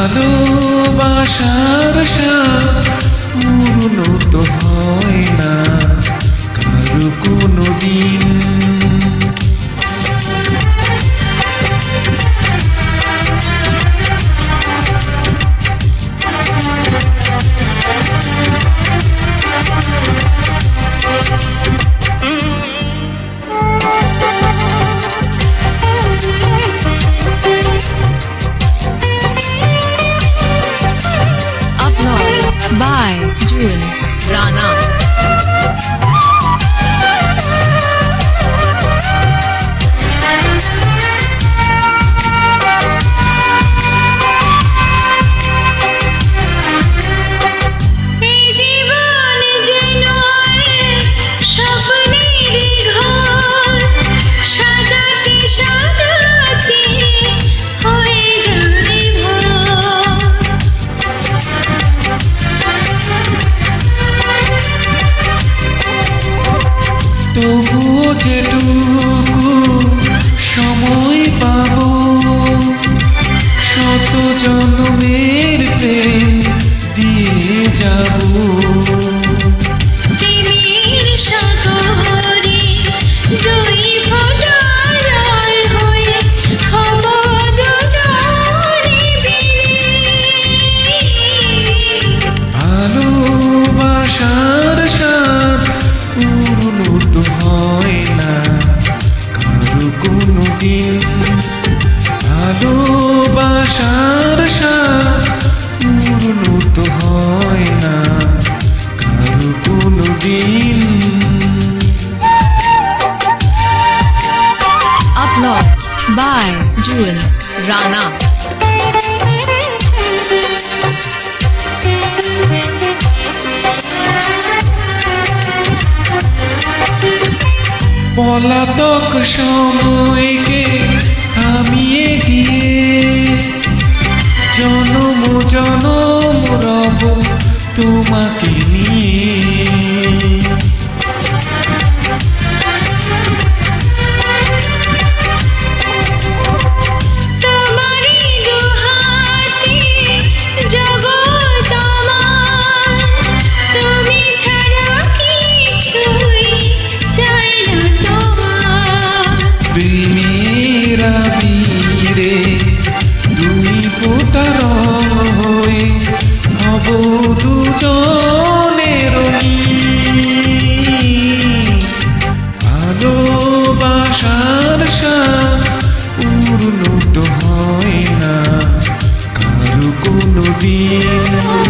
ভালোবাসার স্বাদ পূর্ণ তো হয় না। Schulen. তবুও যেটুকু সময় পাব শত জন্মের হয় না কারও কোনো দিন Upload by Jewel Rana. পলাতক সময়কে হব দুজনের ভালোবাসার পূর্ণ তো হয় না কারও কোনো দিন